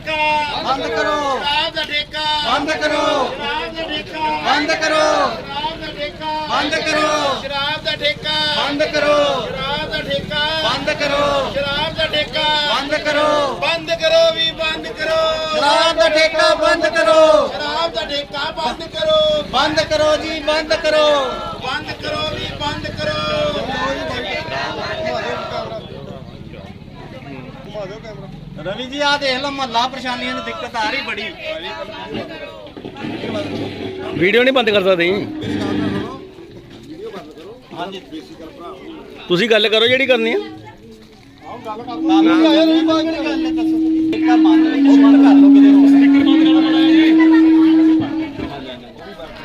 ਬੰਦ ਕਰੋ ਸ਼ਰਾਬ ਦਾ ਠੇਕਾ ਬੰਦ ਕਰੋ ਸ਼ਰਾਬ ਦਾ ਠੇਕਾ ਬੰਦ ਕਰੋ ਸ਼ਰਾਬ ਦਾ ਠੇਕਾ ਬੰਦ ਕਰੋ ਸ਼ਰਾਬ ਦਾ ਠੇਕਾ ਬੰਦ ਕਰੋ ਸ਼ਰਾਬ ਦਾ ਠੇਕਾ ਬੰਦ ਕਰੋ ਸ਼ਰਾਬ ਦਾ ਠੇਕਾ ਬੰਦ ਕਰੋ ਬੰਦ ਕਰੋ ਵੀ ਬੰਦ ਕਰੋ ਸ਼ਰਾਬ ਦਾ ਠੇਕਾ ਬੰਦ ਕਰੋ ਸ਼ਰਾਬ ਦਾ ਠੇਕਾ ਬੰਦ ਕਰੋ ਬੰਦ ਕਰੋ ਜੀ ਬੰਦ ਕਰੋ ਵੀ ਬੰਦ ਕਰੋ ਰਵੀ ਜੀ ਆ ਦੇਖ ਲਓ ਮਹੱਲਾ ਪਰੇਸ਼ਾਨੀਆਂ ਦੀ ਦਿੱਕਤ ਆ ਰਹੀ ਬੜੀ। ਵੀਡੀਓ ਨਹੀਂ ਬੰਦ ਕਰ ਸਕਦੇ ਹਾਂਜੀ। ਤੁਸੀਂ ਗੱਲ ਕਰੋ ਜਿਹੜੀ ਕਰਨੀ ਆ। ਗੱਲ ਦੱਸੋ ਉਹ ਕਰ ਕਿਤੇ ਬੰਦ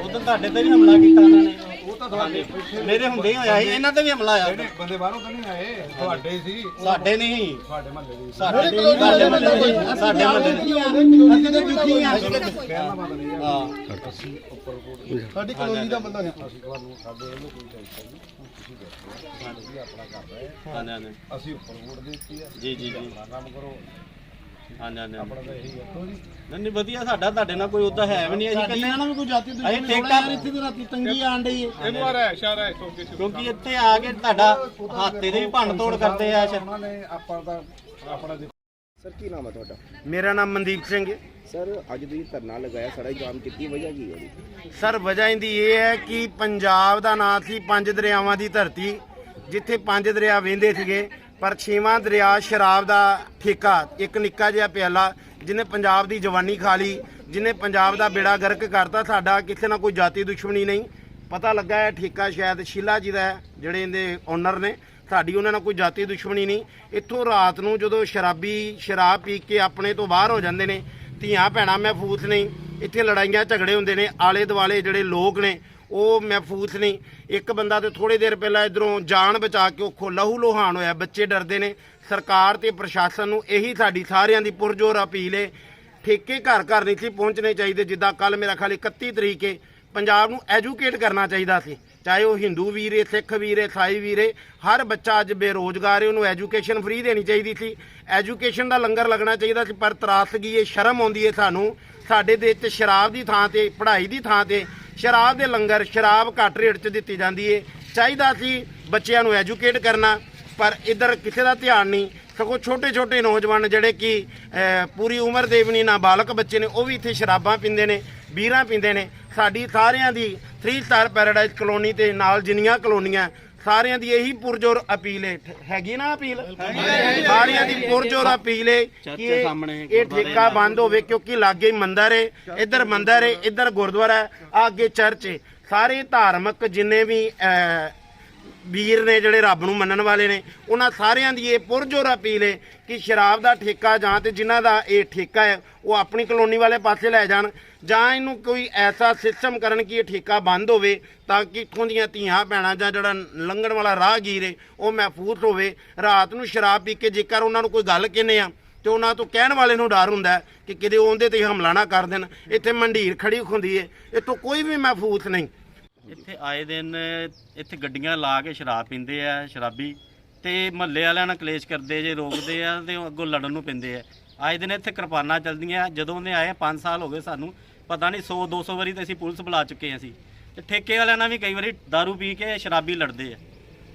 ਉਦੋਂ ਤੁਹਾਡੇ ਤੇ ਵੀ ਹਮਲਾ ਕੀਤਾ ਉਹਨਾਂ ਨੇ। ਉਹ ਤਾਂ ਤੁਹਾਡੇ ਮੇਰੇ ਹੁੰਦੇ ਹੀ ਹੋਇਆ ਸੀ ਇਹਨਾਂ ਤੇ ਵੀ ਹਮਲਾ ਆਇਆ। ਬੰਦੇ ਬਾਹਰੋਂ ਤਾਂ ਨਹੀਂ ਆਏ ਤੁਹਾਡੇ ਸੀ ਸਾਡੇ ਨਹੀਂ। ਤੁਹਾਡੇ ਮਹੱਲੇ ਦੀ ਸਾਡੇ ਨਹੀਂ ਸਾਡੇ ਮਹੱਲੇ ਦੇ। ਸਾਡੇ ਮਹੱਲੇ ਦੇ। ਅਸੀਂ ਤਾਂ ਦੁਖੀ ਆ ਕਹਿਣਾ ਮਤ ਨਹੀਂ ਹੈ। ਹਾਂ। ਅਸੀਂ ਉੱਪਰ ਕੋਲ ਸਾਡੀ ਕਲੋਨੀ ਦਾ ਬੰਦਾ ਅਸੀਂ ਤੁਹਾਨੂੰ ਸਾਡੇ ਵੱਲੋਂ ਕੋਈ ਟੈਨਸ਼ਨ ਨਹੀਂ। ਤੁਸੀਂ ਦੇਖੋ ਸਾਨੂੰ ਵੀ ਆਪਣਾ ਕਰ ਰਹੇ ਹਾਂ। ਹਾਂ ਹਾਂ। ਅਸੀਂ ਉੱਪਰ ਕੋਲ ਦੇ ਦਿੱਤੀ ਹੈ ਜੀ ਜੀ ਜੀ। ਆਪਣਾ ਕੰਮ ਕਰੋ। ਹਾਂ ਹਾਂ ਆਪਣਾ ਤਾਂ ਇਹੀ ਹੈ ਨਹੀਂ। ਨਹੀਂ ਵਧੀਆ ਸਾਡਾ ਤੁਹਾਡੇ ਨਾਲ ਕੋਈ ਉਦਾਂ ਹੈ ਵੀ ਨਹੀਂ ਅਸੀਂ ਕਹਿੰਦੇ ਇਹਨਾਂ ਵੀ ਕੋਈ ਜਾਤੀ ਦੁਸ਼ਮਣੀ ਅਸੀਂ ਠੇਕਾ ਇੱਥੇ ਤੇ ਰਾਤੀ ਤੰਗੀ ਆਣ ਡਈ ਹੈ ਇਹਨੂੰ ਆ ਰਿਹਾ ਇਸ਼ਾਰਾ ਹੈ ਚੌਕੇ ਕਿਉਂਕਿ ਇੱਥੇ ਆ ਕੇ ਤੁਹਾਡਾ ਹਾਤੇ ਦੇ ਵੀ ਭੰਨ ਤੋੜ ਕਰਦੇ ਆ ਉਹਨਾਂ ਨੇ ਆਪਾਂ ਦਾ ਆਪਣਾ ਸਰ ਕੀ ਨਾਮ ਹੈ ਤੁਹਾਡਾ? ਮੇਰਾ ਨਾਮ ਮਨਦੀਪ ਸਿੰਘ ਹੈ। ਸਰ ਅੱਜ ਤੁਸੀਂ ਧਰਨਾ ਲਗਾਇਆ ਸੜਕ ਜਾਮ ਕੀਤੀ ਵਜ੍ਹਾ ਕੀ ਹੈ ਸਰ ਵਜ੍ਹਾ ਇਹਦੀ ਇਹ ਹੈ ਕਿ ਪੰਜਾਬ ਦਾ ਨਾਂ ਸੀ ਪੰਜ ਦਰਿਆਵਾਂ ਦੀ ਧਰਤੀ ਜਿੱਥੇ ਪੰਜ ਦਰਿਆ ਵਹਿੰਦੇ ਸੀਗੇ। ਪਰ ਛੇਵਾਂ ਦਰਿਆ ਸ਼ਰਾਬ ਦਾ ਠੇਕਾ, ਇੱਕ ਨਿੱਕਾ ਜਿਹਾ ਪਿਆਲਾ, ਜਿਹਨੇ ਪੰਜਾਬ ਦੀ ਜਵਾਨੀ ਖਾ ਲਈ, ਜਿਹਨੇ ਪੰਜਾਬ ਦਾ ਬੇੜਾ ਗਰਕ ਕਰਤਾ, ਸਾਡਾ ਕਿਸੇ ਨਾਲ ਕੋਈ ਜਾਤੀ ਦੁਸ਼ਮਣੀ ਨਹੀਂ। ਪਤਾ ਲੱਗਾ ਹੈ ਠੇਕਾ ਸ਼ਾਇਦ ਸ਼ੀਲਾ ਜੀ ਦਾ ਜਿਹੜੇ ਇਹਦੇ ਓਨਰ ਨੇ। ਸਾਡੀ ਉਹਨਾਂ ਨਾਲ ਕੋਈ ਜਾਤੀ ਦੁਸ਼ਮਣੀ ਨਹੀਂ। ਇੱਥੋਂ ਰਾਤ ਨੂੰ ਜਦੋਂ ਸ਼ਰਾਬੀ ਸ਼ਰਾਬ ਪੀ ਕੇ ਆਪਣੇ ਤੋਂ ਬਾਹਰ ਹੋ ਜਾਂਦੇ ਨੇ, ਧੀਆਂ ਭੈਣਾਂ ਮਹਿਫੂਜ਼ ਨਹੀਂ ਇੱਥੇ ਲੜਾਈਆਂ ਝਗੜੇ ਹੁੰਦੇ ਨੇ ਆਲੇ ਦੁਆਲੇ ਜਿਹੜੇ ਲੋਕ ਨੇ ਉਹ ਮਹਿਫੂਜ਼ ਨਹੀਂ। ਇੱਕ ਬੰਦਾ ਤੇ ਥੋੜੀ ਦੇਰ ਪਹਿਲਾਂ ਇਧਰੋਂ ਜਾਨ ਬਚਾ ਕੇ ਉਹ ਲਹੂ ਲੋਹਾਨ ਹੋਇਆ। ਬੱਚੇ ਡਰਦੇ ਨੇ। ਸਰਕਾਰ ਤੇ ਪ੍ਰਸ਼ਾਸਨ ਨੂੰ ਇਹੀ ਸਾਡੀ ਸਾਰਿਆਂ ਦੀ ਪੁਰਜੋਰ ਅਪੀਲ ਹੈ ਠੇਕੇ ਘਰ ਘਰ ਨਹੀਂ ਸੀ ਪਹੁੰਚਣੇ ਚਾਹੀਦੇ। ਜਿੱਦਾਂ ਕੱਲ ਮੇਰਾ ਖਾਲੀ 31 ਤਰੀਕੇ ਪੰਜਾਬ ਨੂੰ ਐਜੂਕੇਟ ਕਰਨਾ ਚਾਹੀਦਾ ਸੀ। ਚਾਹੇ ਉਹ ਹਿੰਦੂ ਵੀਰੇ ਸਿੱਖ ਵੀਰੇ ਹੈ ਸਾਈ ਵੀਰ ਹਰ ਬੱਚਾ ਅੱਜ ਬੇਰੋਜ਼ਗਾਰ ਹੈ ਉਹਨੂੰ ਐਜੂਕੇਸ਼ਨ ਫ੍ਰੀ ਦੇਣੀ ਚਾਹੀਦੀ ਸੀ। ਐਜੂਕੇਸ਼ਨ ਦਾ ਲੰਗਰ ਲੱਗਣਾ ਚਾਹੀਦਾ ਸੀ, ਪਰ ਤਰਾਸਗੀ ਹੈ ਸ਼ਰਮ ਆਉਂਦੀ ਹੈ ਸਾਨੂੰ। ਸਾਡੇ ਦੇਸ਼ 'ਚ ਸ਼ਰਾਬ ਦੀ ਥਾਂ ਤੇ, ਪੜ੍ਹਾਈ ਦੀ ਥਾਂ ਤੇ ਸ਼ਰਾਬ ਦੇ ਲੰਗਰ, ਸ਼ਰਾਬ ਘੱਟ ਰੇਟ 'ਚ ਦਿੱਤੀ ਜਾਂਦੀ ਹੈ ਚਾਹੀਦਾ ਸੀ ਬੱਚਿਆਂ ਨੂੰ ਐਜੂਕੇਟ ਕਰਨਾ, ਪਰ ਇਧਰ ਕਿਸੇ ਦਾ ਧਿਆਨ ਨਹੀਂ। ਸਗੋਂ ਛੋਟੇ ਛੋਟੇ ਨੌਜਵਾਨ ਜਿਹੜੇ ਕਿ ਪੂਰੀ ਉਮਰ ਦੇ ਵੀ ਨਹੀਂ ਨਾਬਾਲਗ ਬੱਚੇ ਨੇ, ਉਹ ਵੀ ਇੱਥੇ ਸ਼ਰਾਬਾਂ ਪੀਂਦੇ ਨੇ, ਬੀਰਾਂ ਪੀਂਦੇ ਨੇ। ਸਾਡੀ ਸਾਰਿਆਂ ਦੀ 3 ਸਟਾਰ ਪੈਰਾਡਾਈਜ਼ ਕਲੋਨੀ ਤੇ ਨਾਲ ਜਿੰਨੀਆਂ ਕਲੋਨੀਆਂ ਸਾਰਿਆਂ ਦੀ ਇਹੀ ਪੁਰਜੋਰ ਅਪੀਲ ਹੈ ਹੈਗੀ ਨਾ ਅਪੀਲ? ਸਾਰਿਆਂ ਦੀ ਪੁਰਜੋਰ ਅਪੀਲ ਹੈ ਕਿ ਇਹ- ਠੇਕਾ ਬੰਦ ਹੋਵੇ ਕਿਉਂਕਿ ਲਾਗੇ ਮੰਦਿਰ ਹੈ ਇੱਧਰ ਮੰਦਿਰ ਹੈ ਇੱਧਰ ਗੁਰਦੁਆਰਾ ਹੈ ਅੱਗੇ ਚਰਚ ਹੈ। ਸਾਰੇ ਧਾਰਮਿਕ ਜਿੰਨੇ ਵੀ ਵੀਰ ਨੇ ਜਿਹੜੇ ਰੱਬ ਨੂੰ ਮੰਨਣ ਵਾਲੇ ਨੇ ਉਹਨਾਂ ਸਾਰਿਆਂ ਦੀ ਇਹ ਪੁਰਜੋਰ ਅਪੀਲ ਹੈ ਕਿ ਸ਼ਰਾਬ ਦਾ ਠੇਕਾ ਜਾਂ ਤੇ ਜਿਨ੍ਹਾਂ ਦਾ ਇਹ ਠੇਕਾ ਹੈ ਉਹ ਆਪਣੀ ਕਲੋਨੀ ਵਾਲੇ ਪਾਸੇ ਲੈ ਜਾਣ। ਜਾਂ ਇਹਨੂੰ ਕੋਈ ਐਸਾ ਸਿਸਟਮ ਕਰਨ ਕਿ ਇਹ ਠੇਕਾ ਬੰਦ ਹੋਵੇ ਤਾਂ ਕਿ ਇੱਥੋਂ ਦੀਆਂ ਧੀਆਂ ਭੈਣਾਂ ਜਾਂ ਜਿਹੜਾ ਲੰਘਣ ਵਾਲਾ ਰਾਹਗੀਰ ਹੈ ਉਹ ਮਹਿਫੂਜ਼ ਹੋਵੇ। ਰਾਤ ਨੂੰ ਸ਼ਰਾਬ ਪੀ ਕੇ ਜੇਕਰ ਉਹਨਾਂ ਨੂੰ ਕੋਈ ਗੱਲ ਕਹਿੰਦੇ ਆ, ਤੇ ਉਹਨਾਂ ਤੋਂ ਕਹਿਣ ਵਾਲੇ ਨੂੰ ਡਰ ਹੁੰਦਾ ਕਿ ਕਿਤੇ ਉਹਦੇ ਤੇ ਹਮਲਾ ਨਾ ਕਰ ਦੇਣ। ਇੱਥੇ ਮੰਡੀਰ ਖੜੀ ਹੁੰਦੀ ਹੈ ਇੱਥੋਂ ਕੋਈ ਵੀ ਮਹਿਫੂਜ਼ ਨਹੀਂ। ਇੱਥੇ ਆਏ ਦਿਨ ਇੱਥੇ ਗੱਡੀਆਂ ਲਾ ਕੇ ਸ਼ਰਾਬ ਪੀਂਦੇ ਆ, ਸ਼ਰਾਬੀ, ਤੇ ਮਹੱਲੇ ਵਾਲਿਆਂ ਨਾਲ ਕਲੇਸ਼ ਕਰਦੇ, ਜੇ ਰੋਕਦੇ ਆ ਤੇ ਉਹ ਅੱਗੋਂ ਲੜਨ ਨੂੰ ਪੈਂਦੇ ਆ। ਆਏ ਦਿਨ ਇੱਥੇ ਕਿਰਪਾਨਾਂ ਚੱਲਦੀਆਂ, ਜਦੋਂ ਦੇ ਆਏ 5 ਸਾਲ ਹੋ ਗਏ ਸਾਨੂੰ ਪਤਾ ਨਹੀਂ 100 200 ਵਾਰੀ ਤੇ ਅਸੀਂ ਪੁਲਿਸ ਬੁਲਾ ਚੁੱਕੇ ਹਾਂ ਅਸੀਂ। ਤੇ ਠੇਕੇ ਵਾਲਿਆਂ ਨਾਲ ਵੀ ਕਈ ਵਾਰੀ दारू ਪੀ ਕੇ ਸ਼ਰਾਬੀ ਲੜਦੇ ਆ।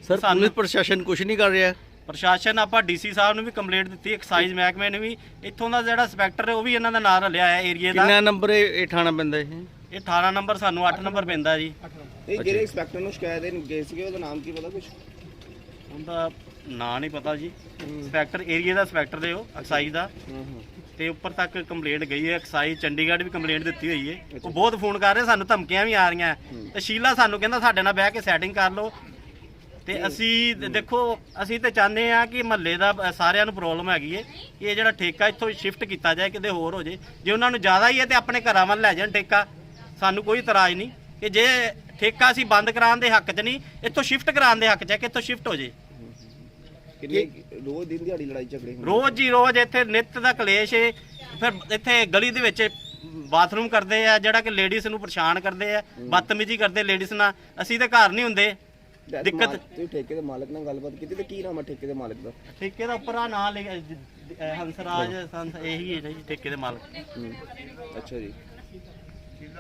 ਸਰ ਪੁਲਿਸ ਪ੍ਰਸ਼ਾਸਨ ਕੁਝ ਨਹੀਂ ਕਰ ਰਿਹਾ? ਪ੍ਰਸ਼ਾਸਨ ਆਪਾਂ ਡੀਸੀ ਸਾਹਿਬ ਨੂੰ ਵੀ ਕੰਪਲੇਂਟ ਦਿੱਤੀ ਐਕਸਾਈਜ਼ ਮਹਿਕਮੇ ਨੇ ਵੀ। ਇੱਥੋਂ ਦਾ ਜਿਹੜਾ ਇੰਸਪੈਕਟਰ ਹੈ ਉਹ ਵੀ ਇਹਨਾਂ ਦਾ ਨਾਮ ਰਲਿਆ ਹੈ ਏਰੀਏ ਦਾ। ਕਿੰਨਾ ਨੰਬਰ ਇਹ ਇਹ ਥਾਣਾ ਪੈਂਦਾ ਇਹ? ਇਹ 18 ਨੰਬਰ ਸਾਨੂੰ 8 ਨੰਬਰ ਪੈਂਦਾ ਜੀ। ਤੇ ਜਿਹੜੇ ਇੰਸਪੈਕਟਰ ਨੂੰ ਸ਼ਿਕਾਇਤ ਦੇਣ ਗਏ ਸੀਗੇ ਉਹਦਾ ਨਾਮ ਕੀ ਪਤਾ ਕੁਝ ਉਹਦਾ ਨਾਂ ਨਹੀਂ ਪਤਾ ਜੀ। ਇੰਸਪੈਕਟਰ ਏਰੀਆ ਦਾ ਇੰਸਪੈਕਟਰ ਦੇ ਉਹ ਐਕਸਾਈਜ਼ ਦਾ। ਤੇ ਉੱਪਰ ਤੱਕ ਕੰਪਲੇਂਟ ਗਈ ਹੈ, ਐਕਸਾਈਜ਼, ਚੰਡੀਗੜ੍ਹ ਵੀ ਕੰਪਲੇਂਟ ਦਿੱਤੀ ਹੋਈ ਹੈ। ਉਹ ਬਹੁਤ ਫੋਨ ਕਰ ਰਹੇ, ਸਾਨੂੰ ਧਮਕੀਆਂ ਵੀ ਆ ਰਹੀਆਂ। ਤੇ ਸ਼ੀਲਾ ਸਾਨੂੰ ਕਹਿੰਦਾ ਸਾਡੇ ਨਾਲ ਬਹਿ ਕੇ ਸੈਟਿੰਗ ਕਰ ਲਓ। ਤੇ ਅਸੀਂ ਦੇਖੋ, ਅਸੀਂ ਤੇ ਚਾਹੁੰਦੇ ਆ ਕਿ ਮਹੱਲੇ ਦਾ ਸਾਰਿਆਂ ਨੂੰ ਪ੍ਰੋਬਲਮ ਹੈਗੀ ਏ ਕਿ ਇਹ ਜਿਹੜਾ ਠੇਕਾ ਇੱਥੋਂ ਸ਼ਿਫਟ ਕੀਤਾ ਜਾਏ, ਕਿਤੇ ਹੋਰ ਹੋ ਜੇ ਜੇ ਉਹਨਾਂ ਨੂੰ ਜ਼ਿਆਦਾ ਹੀ ਹੈ ਤੇ ਆਪਣੇ ਘਰਾਂ ਵੱਲ ਲੈ ਜਾਣ ਠੇਕਾ, ਸਾਨੂੰ ਕੋਈ ਇਤਰਾਜ਼ ਨਹੀਂ। ਕਿ ਜੇ ਠੇਕਾ ਅਸੀਂ ਬੰਦ ਕਰਾਉਣ ਦੇ ਹੱਕ 'ਚ ਨਹੀਂ, ਇੱਥੋਂ ਸ਼ਿਫਟ ਕਰਾਉਣ ਦੇ ਹੱਕ 'ਚ ਹੈ ਕਿ ਇੱਥੋਂ ਸ਼ਿਫਟ ਹੋ ਜੇ ਕਿੰਨੇ ਰੋਜ਼ ਦਿਨ ਦਿਹਾੜੀ ਲੜਾਈ ਝਗੜੇ ਹੁੰਦੇ ਰੋਜ਼ ਹੀ ਰੋਜ਼ ਇੱਥੇ ਨਿੱਤ ਦਾ ਕਲੇਸ਼ ਏ। ਫਿਰ ਇੱਥੇ ਗਲੀ ਦੇ ਵਿੱਚ ਬਾਥਰੂਮ ਕਰਦੇ ਆ ਜਿਹੜਾ ਕਿ ਲੇਡੀਜ਼ ਨੂੰ ਪਰੇਸ਼ਾਨ ਕਰਦੇ ਆ ਬਦਤਮੀਜ਼ੀ ਕਰਦੇ ਲੇਡੀਜ਼ ਨਾਲ। ਅਸੀਂ ਤੇ ਘਰ ਨਹੀਂ ਹੁੰਦੇ। ਦਿੱਕਤ ਤੁਸੀਂ ਠੇਕੇ ਦੇ ਮਾਲਕ ਨਾਲ ਗੱਲਬਾਤ ਕੀਤੀ ਤੇ ਕੀ ਨਾਮ ਹੈ ਠੇਕੇ ਦੇ ਮਾਲਕ ਦਾ? ਠੇਕੇ ਦਾ ਉੱਪਰ ਆ ਨਾਂ ਅਹ ਹੰਸਰਾਜ ਸੰਸ ਇਹੀ ਹੈ ਜੀ ਠੇਕੇ ਦੇ ਮਾਲਕ। ਅੱਛਾ ਜੀ।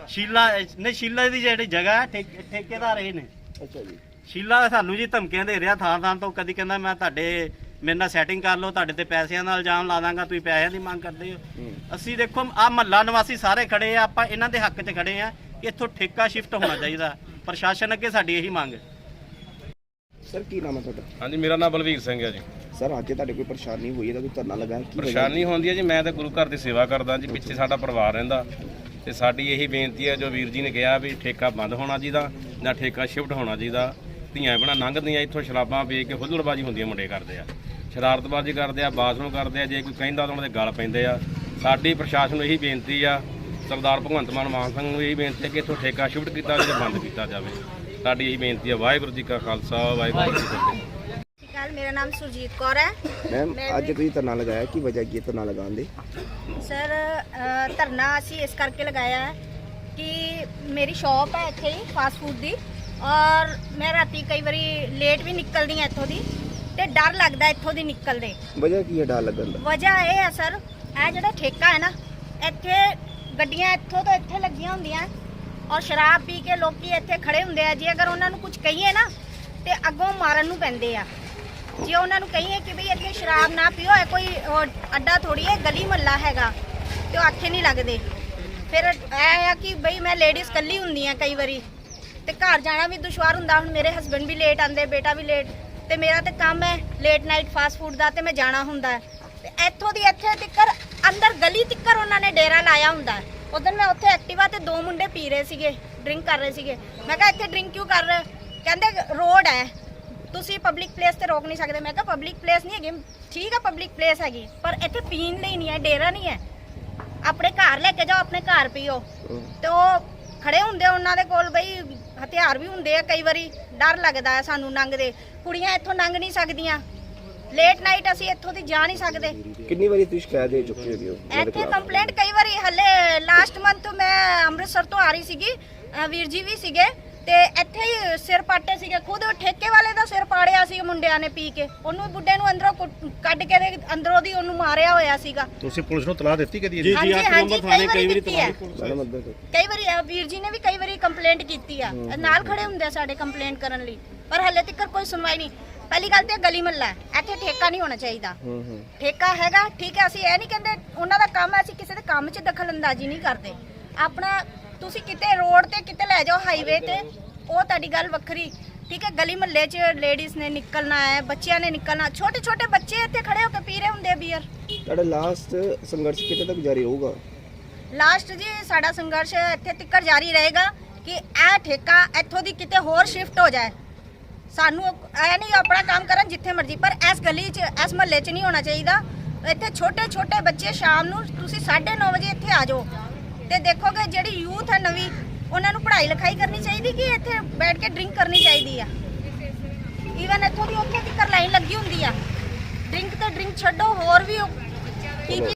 ਸ਼ੀਲਾ ਨੇ ਸ਼ੀਲਾ ਦੀ ਜਿਹੜੀ ਜਗ੍ਹਾ ਠੇਕੇਦਾਰ ਇਹ ਨੇ। ਅੱਛਾ ਜੀ। ਸ਼ੀਲਾ ਸਾਨੂੰ ਜੀ ਧਮਕੀਆਂ ਦੇ ਰਿਹਾ ਥਾਂ ਥਾਂ ਤੋਂ ਕਦੀ ਕਹਿੰਦਾ ਮੈਂ ਤੁਹਾਡੇ ਮੇਰੇ ਨਾਲ ਸੈਟਿੰਗ ਕਰ ਲਓ ਤੁਹਾਡੇ ਤੇ ਪੈਸਿਆਂ ਦਾ ਇਲਜ਼ਾਮ ਲਾ ਦਾਂਗਾ ਤੁਸੀਂ ਪੈਸਿਆਂ ਦੀ ਮੰਗ ਕਰਦੇ ਹੋ। ਅਸੀਂ ਦੇਖੋ ਆ ਮਹੱਲਾ ਨਿਵਾਸੀ ਸਾਰੇ ਖੜੇ ਆ ਆਪਾਂ ਇਹਨਾਂ ਦੇ ਹੱਕ 'ਚ ਖੜੇ ਆ ਕਿ ਇੱਥੋਂ ਠੇਕਾ ਸ਼ਿਫਟ ਹੋਣਾ ਚਾਹੀਦਾ। ਪ੍ਰਸ਼ਾਸਨ ਅੱਗੇ ਸਾਡੀ ਇਹੀ ਮੰਗ ਹੈ। ਸਰ ਕੀ ਨਾਮ ਹੈ ਤੁਹਾਡਾ? ਹਾਂਜੀ ਮੇਰਾ ਨਾਮ ਬਲਵੀਰ ਸਿੰਘ ਹੈ ਜੀ। ਸਰ ਅੱਜ ਤੁਹਾਡੇ ਕੋਈ ਪਰੇਸ਼ਾਨੀ ਹੋਈ ਹੈ ਤਾਂ ਕੋਈ ਧਰਨਾ ਲਗਾਇਆ ਕੀ ਪਰੇਸ਼ਾਨੀ ਹੁੰਦੀ ਹੈ ਜੀ ਮੈਂ ਤਾਂ ਗੁਰੂ ਘਰ ਦੀ ਸੇਵਾ ਕਰਦਾ ਜੀ ਪਿੱਛੇ ਸਾਡਾ ਪਰਿਵਾਰ ਰਹਿੰਦਾ। ਤੇ ਸਾਡੀ ਇਹੀ ਬੇਨਤੀ ਹੈ ਜੋ ਵੀਰ ਜੀ ਨੇ ਕਿਹਾ ਵੀ ਠੇਕਾ ਬੰਦ ਹੋਣਾ ਚਾਹੀਦਾ ਜਾਂ ਠੇਕਾ ਸ਼ਿਫਟ ਹੋਣਾ ਚਾਹੀਦਾ। ਧੀਆਂ ਬਣਾ ਲੰਘਦੀਆਂ ਇੱਥੋਂ ਸ਼ਰਾਬਾਂ ਵੇਚ ਕੇ ਹੁੱਲੜਬਾਜੀ ਹੁੰਦੀਆਂ ਮੁੰਡੇ ਕਰਦੇ ਆ। ਸ਼ਰਾਰਤਬਾਜ਼ੀ ਕਰਦੇ ਆ ਬਾਥਰੂਮ ਕਰਦੇ ਆ ਜੇ ਕੋਈ ਕਹਿੰਦਾ ਤਾਂ ਉਹਨਾਂ ਦੇ ਗਲ ਪੈਂਦੇ ਆ। ਸਾਡੀ ਪ੍ਰਸ਼ਾਸਨ ਨੂੰ ਇਹੀ ਬੇਨਤੀ ਆ ਸਰਦਾਰ ਭਗਵੰਤ ਮਾਨ ਮਾਨ ਸਿੰਘ ਨੂੰ ਇਹੀ ਬੇਨਤੀ ਹੈ ਕਿ ਇੱਥੋਂ ਠੇਕਾ ਸ਼ਿਫਟ ਕੀਤਾ ਜਾਵੇ ਬੰਦ ਕੀਤਾ ਜਾਵੇ। ਸਾਡੀ ਇਹੀ ਬੇਨਤੀ ਹੈ ਵਾਹਿਗੁਰੂ ਜੀ ਕਾ ਖਾਲਸਾ ਵਾਹਿਗੁਰੂ ਜੀ ਕੀ ਫਤਿਹ। ਮੇਰਾ ਨਾਮ ਸੁਰਜੀਤ ਕੌਰ ਹੈ। ਮੈਮ ਅੱਜ ਤੁਸੀਂ ਧਰਨਾ ਲਗਾਇਆ ਕੀ ਵਜ੍ਹਾ ਕੀ ਹੈ ਧਰਨਾ ਲਗਾਉਣ ਦੀ? ਸਰ ਧਰਨਾ ਅਸੀਂ ਇਸ ਕਰਕੇ ਲਗਾਇਆ ਹੈ ਕਿ ਮੇਰੀ ਸ਼ਾਪ ਹੈ ਇੱਥੇ ਹੀ ਫਾਸਟ ਫੂਡ ਦੀ। ਔਰ ਮੈਂ ਰਾਤੀ ਕਈ ਵਾਰੀ ਲੇਟ ਵੀ ਨਿਕਲਦੀ ਹਾਂ ਇੱਥੋਂ ਦੀ ਤੇ ਡਰ ਲੱਗਦਾ ਇੱਥੋਂ ਦੀ ਨਿਕਲਦੇ। ਵਜ੍ਹਾ ਕੀ ਹੈ ਡਰ ਲੱਗਣ ਦਾ? ਵਜ੍ਹਾ ਇਹ ਹੈ ਸਰ ਇਹ ਜਿਹੜਾ ਠੇਕਾ ਹੈ ਨਾ ਇੱਥੇ ਗੱਡੀਆਂ ਇੱਥੋਂ ਤੋਂ ਇੱਥੇ ਲੱਗੀਆਂ ਹੁੰਦੀਆਂ ਔਰ ਸ਼ਰਾਬ ਪੀ ਕੇ ਲੋਕੀ ਇੱਥੇ ਖੜੇ ਹੁੰਦੇ ਆ। ਜੇ ਅਗਰ ਉਹਨਾਂ ਨੂੰ ਕੁਝ ਕਹੀਏ ਨਾ ਤੇ ਅੱਗੋਂ ਮਾਰਨ ਨੂੰ ਪੈਂਦੇ ਆ। ਜੇ ਉਹਨਾਂ ਨੂੰ ਕਹੀਏ ਕਿ ਭਈ ਇੱਥੇ ਸ਼ਰਾਬ ਨਾ ਪੀਓ ਇਹ ਕੋਈ ਉਹ ਅੱਡਾ ਥੋੜੀ ਹੈ ਗਲੀ ਮਹੱਲਾ ਹੈਗਾ ਤੇ ਉਹ ਆਖੇ ਨਹੀਂ ਲੱਗਦੇ। ਫਿਰ ਇਹ ਆ ਕਿ ਭਈ ਮੈਂ ਲੇਡੀਜ਼ ਕੱਲੀ ਹੁੰਦੀ ਆ ਕਈ ਵਾਰੀ। ਤੇ ਘਰ ਜਾਣਾ ਵੀ ਦੁਸ਼ਵਾਰ ਹੁੰਦਾ ਹੁਣ ਮੇਰੇ ਹਸਬੰਡ ਵੀ ਲੇਟ ਆਂਦੇ ਬੇਟਾ ਵੀ ਲੇਟ ਤੇ ਮੇਰਾ ਤੇ ਕੰਮ ਹੈ ਲੇਟ ਨਾਈਟ ਫਾਸਟ ਫੂਡ ਦਾ ਤੇ ਮੈਂ ਜਾਣਾ ਹੁੰਦਾ। ਤੇ ਇੱਥੋਂ ਦੀ ਇੱਥੇ ਤਿੱਕਰ ਅੰਦਰ ਗਲੀ ਤਿੱਕਰ ਉਹਨਾਂ ਨੇ ਡੇਰਾ ਲਾਇਆ ਹੁੰਦਾ। ਉਦੋਂ ਮੈਂ ਉੱਥੇ ਐਕਟਿਵਾ ਤੇ ਦੋ ਮੁੰਡੇ ਪੀ ਰਹੇ ਸੀਗੇ ਡਰਿੰਕ ਕਰ ਰਹੇ ਸੀਗੇ। ਮੈਂ ਕਿਹਾ ਇੱਥੇ ਡਰਿੰਕ ਕਿਉਂ ਕਰ ਰਹੇ? ਕਹਿੰਦੇ ਰੋਡ ਹੈ। ਤੁਸੀਂ ਪਬਲਿਕ ਪਲੇਸ ਤੇ ਰੋਕ ਨਹੀਂ ਸਕਦੇ। ਮੈਂ ਕਿਹਾ ਪਬਲਿਕ ਪਲੇਸ ਨਹੀਂ ਹੈਗੀ। ਠੀਕ ਹੈ ਪਬਲਿਕ ਪਲੇਸ ਹੈਗੀ ਪਰ ਇੱਥੇ ਪੀਣ ਲਈ ਨਹੀਂ ਹੈ ਡੇਰਾ ਨਹੀਂ ਹੈ। ਆਪਣੇ ਘਰ ਲੈ ਕੇ ਜਾਓ ਆਪਣੇ ਘਰ ਪੀਓ। ਤੇ ਉਹ ਖੜੇ ਹੁੰਦੇ ਉਹਨਾਂ ਦੇ ਕੋਲ ਬਈ ਹਥਿਆਰ ਵੀ ਹੁੰਦੇ ਆ ਕਈ ਵਾਰੀ ਡਰ ਲੱਗਦਾ ਹੈ ਸਾਨੂੰ ਲੰਘਦੇ ਕੁੜੀਆਂ ਇੱਥੋਂ ਲੰਘ ਨਹੀਂ ਸਕਦੀਆਂ। ਲੇਟ ਨਾਈਟ ਅਸੀਂ ਇੱਥੋਂ ਦੀ ਜਾ ਨਹੀਂ ਸਕਦੇ। ਕਿੰਨੀ ਵਾਰੀ ਤੁਸੀਂ ਸ਼ਿਕਾਇਤ ਦੇ ਚੁੱਕੇ ਹੋ? ਇੱਥੇ? ਕੰਪਲੇਂਟ ਕਈ ਵਾਰੀ ਹੱਲੇ ਲਾਸਟ ਮੰਥ ਮੈਂ ਅੰਮ੍ਰਿਤਸਰ ਤੋਂ ਆ ਰਹੀ ਸੀਗੀ। ਵੀਰ ਜੀ ਵੀ ਸੀਗੇ। ਤੇ ਇੱਥੇ ਹੀ ਸਿਰ ਪਾਟੇ ਸੀਗੇ ਖੁਦ ਠੇਕੇ ਵਾਲੇ ਦਾ ਸਿਰ ਪਾੜਿਆ ਸੀ ਮੁੰਡਿਆਂ ਨੇ ਪੀ ਕੇ। ਉਹਨੂੰ ਬੁੱਢੇ ਨੂੰ ਅੰਦਰੋਂ ਕੁੱਟ- ਕੱਢ ਕੇ ਦੇ ਅੰਦਰੋਂ ਦੀ ਉਹਨੂੰ ਮਾਰਿਆ ਹੋਇਆ ਸੀਗਾ। ਤੁਸੀਂ ਪੁਲਿਸ ਨੂੰ ਤਲਾਹ ਦਿੱਤੀ ਕਦੀ ਜੀ ਹਾਂਜੀ ਜੀ 8 ਹਾਂਜੀ ਨੰਬਰ ਕਈ ਥਾਣੇ ਵਾਰੀ ਕਈ ਵਾਰੀ ਦਿੱਤੀ ਹੈ। ਕਈ ਵਾਰੀ ਵੀਰ ਜੀ ਨੇ ਵੀ ਕਈ ਵਾਰੀ ਕੰਪਲੇਂਟ ਕੀਤੀ ਆ ਨਾਲ ਖੜੇ ਹੁੰਦੇ ਆ ਸਾਡੇ ਕੰਪਲੇਂਟ ਕਰਨ ਲਈ। ਪਰ ਹੱਲੇ ਤੱਕ ਕੋਈ ਸੁਣਵਾਈ ਨਹੀਂ। ਪਹਿਲੀ ਗੱਲ ਤੇ ਗਲੀ ਮੱਲਾ। ਇੱਥੇ ਠੇਕਾ ਨਹੀਂ ਹੋਣਾ ਚਾਹੀਦਾ। ਹੂੰ ਹੂੰ। ਠੇਕਾ ਹੈਗਾ ਠੀਕ ਹੈ ਅਸੀਂ ਇਹ ਨਹੀਂ ਕਹਿੰਦੇ ਉਹਨਾਂ ਦਾ ਕੰਮ ਹੈ ਅਸੀਂ ਕਿਸੇ ਦੇ ਕੰਮ 'ਚ ਦਖਲ ਅੰਦਾਜ਼ੀ ਨਹੀਂ ਕਰਦੇ। ਆਪਣਾ ਤੁਸੀਂ ਕਿਤੇ ਰੋਡ ਤੇ ਕਿਤੇ ਲੈ ਜਾਓ ਹਾਈਵੇ ਤੇ ਉਹ ਤੁਹਾਡੀ ਗੱਲ ਵੱਖਰੀ। ਠੀਕ ਹੈ ਗਲੀ ਮਹੱਲੇ 'ਚ ਲੇਡੀਜ਼ ਨੇ ਨਿਕਲਣਾ ਹੈ ਬੱਚਿਆਂ ਨੇ ਨਿਕਲਣਾ ਛੋਟੇ ਛੋਟੇ ਬੱਚੇ ਇੱਥੇ ਖੜੇ ਹੋ ਕੇ ਪੀ ਰਹੇ ਹੁੰਦੇ ਬੀਅਰ ਤੁਹਾਡਾ ਲਾਸਟ ਸੰਘਰਸ਼ ਕਿਤੇ ਤੱਕ ਜਾਰੀ ਰਹੂਗਾ ਲਾਸਟ ਜੀ ਸਾਡਾ ਸੰਘਰਸ਼ ਇੱਥੇ ਤੱਕ ਜਾਰੀ ਰਹੇਗਾ ਕਿ ਇਹ ਠੇਕਾ ਇੱਥੋਂ ਦੀ ਕਿਤੇ ਹੋਰ ਸ਼ਿਫਟ ਹੋ ਜਾਏ। ਸਾਨੂੰ ਐ ਨਹੀਂ ਆਪਣਾ ਕੰਮ ਕਰਨ ਜਿੱਥੇ ਮਰਜ਼ੀ ਪਰ ਇਸ ਗਲੀ 'ਚ ਇਸ ਮਹੱਲੇ 'ਚ ਨਹੀਂ ਹੋਣਾ ਚਾਹੀਦਾ। ਇੱਥੇ ਛੋਟੇ ਛੋਟੇ ਬੱਚੇ ਸ਼ਾਮ ਨੂੰ ਤੁਸੀਂ 9:30 ਵਜੇ ਇੱਥੇ ਆ ਜਾਓ। ਤੇ ਦੇਖੋਗੇ ਜਿਹੜੀ ਯੂਥ ਹੈ ਨਵੀਂ, ਉਹਨਾਂ ਨੂੰ ਪੜ੍ਹਾਈ ਲਿਖਾਈ ਕਰਨੀ ਚਾਹੀਦੀ ਕਿ ਇੱਥੇ ਬੈਠ ਕੇ ਡਰਿੰਕ ਕਰਨੀ ਚਾਹੀਦੀ ਆ? ਈਵਨ ਇੱਥੋਂ ਦੀ ਉੱਥੇ ਤੱਕ ਲਾਈਨ ਲੱਗੀ ਹੁੰਦੀ ਆ। ਡਰਿੰਕ ਤੇ ਡਰਿੰਕ ਛੱਡੋ, ਹੋਰ ਵੀ ਕੀ ਕੀ